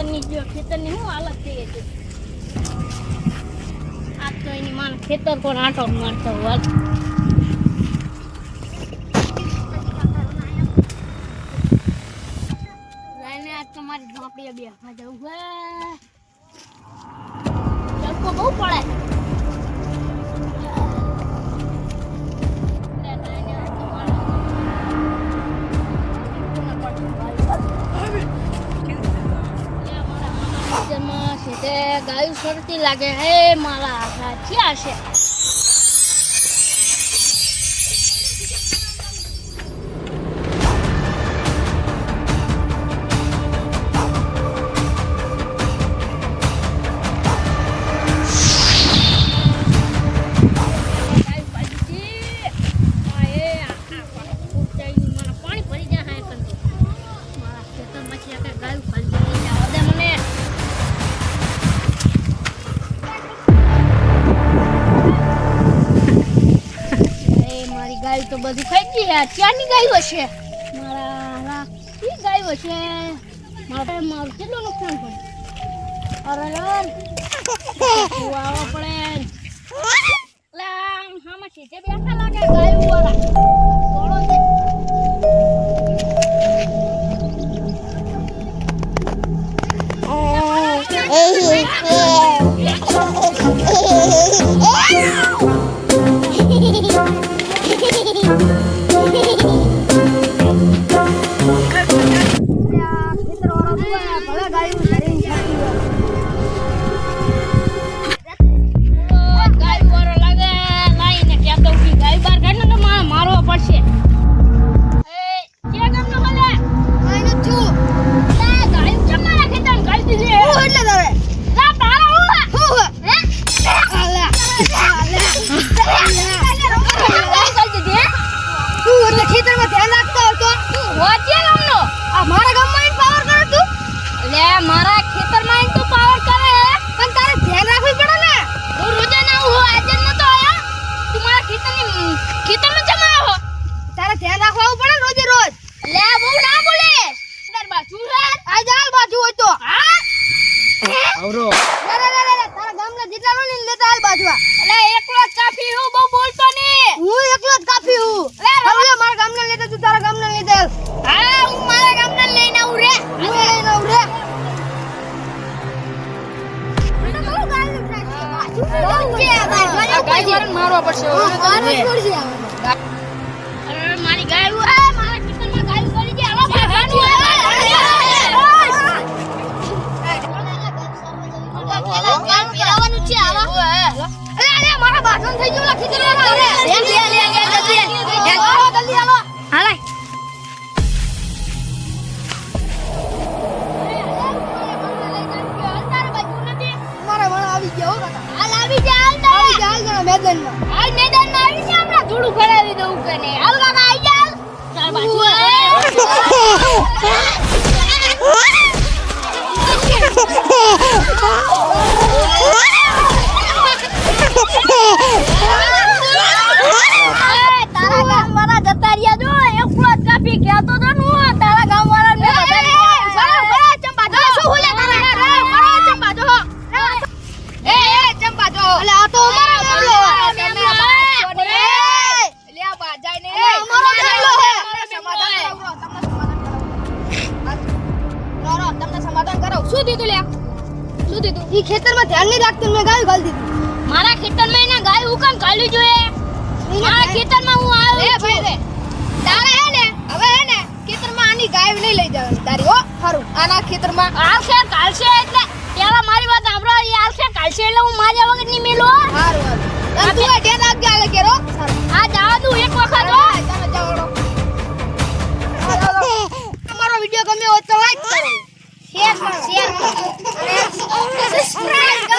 ખેતરની જો ખેતરની શું હાલત થઈ છે આજ તો એની માન ખેતર પર આંટો મારતો હોત લઈને આજ તો મારી ઝોપડીએ બેસવા જવું હે તડકો બહુ પડે તે ગાયું સરતી લાગે. હે મારા આઘા ક્યાં છે? તો બધું ખાઈ ગઈ ક્યાંની ગાયો છે મારા આ ગાયો છે? મારે મારું કેટલું નુકસાન પડે અરે આવો પડે. હામાં છે જે બેઠા લાગે ગાયો વાળા દોડો દે રોજ ધ્યાન રાખવું પડે રોજે રોજ. લે બહુ ના બોલે. અંદર બાજુ રે આ જાલ બાજુ હોય તો. હા? આવરો. લે લે લે લે લે, તારા ગામના જેટલા નો લઈને લેતા હાલ બાજુ અલે એકલો જ કાફી હું બહુ બોલતો નહીં. હું એકલો જ કાફી હું. લે. હવે મારા ગામના લેતા તું તારા ગામના લેતા હા હું મારા ગામના લઈને આવું રે. હું લઈને આવું રે. મારવા પડશે. આવી ગયા હાલ આવી જા હાલ તારે. આવી ગયા હાલ જણા મેદાનમાં હાલ મેદાનમાં આવી જા હમણાં થોડું ખરાવી દઉં કે હાલ કાકા આવી જા હાલ. તાર બાજુ શું દીધું લ્યા? શું દીધું ઈ ખેતરમાં ધ્યાન નહીં રાખતું મેં ગાયું ગાળી દીધું. મારા ખેતરમાં એના ગાય હું કામ ગાળવી જોઈએ? મારા ખેતરમાં હું આવ્યો એ ભાઈ રે તારે હે ને હવે હે ને ખેતરમાં આની ગાય નહીં લઈ જવાની તારી હો. હારું આના ખેતરમાં. આવશે કાલશે એટલે પેલા મારી વાત સાંભળો ઈ આવશે કાલશે એટલે હું મારા વગર નહીં મેલો હારું હારું. અને તું અઢે રાખ ગયા લગે રો હા તું એક વખત હો. તમારો વિડિયો ગમ્યો હોય તો લાઈક કરો. Cierto, cierto. Subscribe,